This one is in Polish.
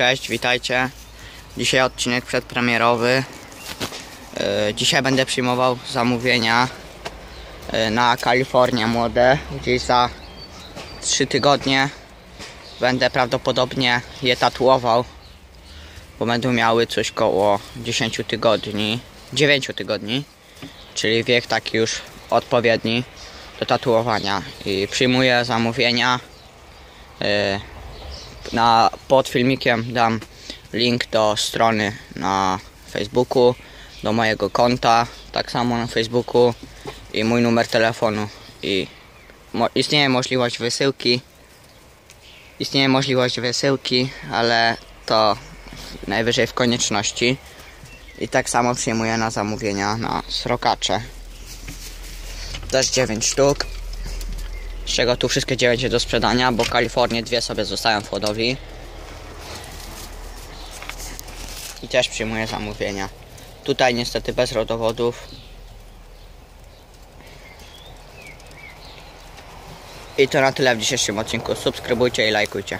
Cześć, witajcie. Dzisiaj odcinek przedpremierowy. Yy, Dzisiaj będę przyjmował zamówienia yy, na Kalifornię młode. Gdzieś za 3 tygodnie będę prawdopodobnie je tatuował, bo będą miały coś koło 10 tygodni, 9 tygodni, czyli wiek taki już odpowiedni do tatuowania. I przyjmuję zamówienia. Na, pod filmikiem dam link do strony na Facebooku, do mojego konta, tak samo na Facebooku i mój numer telefonu i mo, istnieje możliwość wysyłki. Istnieje możliwość wysyłki, ale to najwyżej w konieczności. I tak samo przyjmuję na zamówienia na srokacze. Też 9 sztuk. Z czego tu wszystkie 9 do sprzedania, bo Kalifornie dwie sobie zostają w hodowli. I też przyjmuję zamówienia. Tutaj niestety bez rodowodów. I to na tyle w dzisiejszym odcinku. Subskrybujcie i lajkujcie.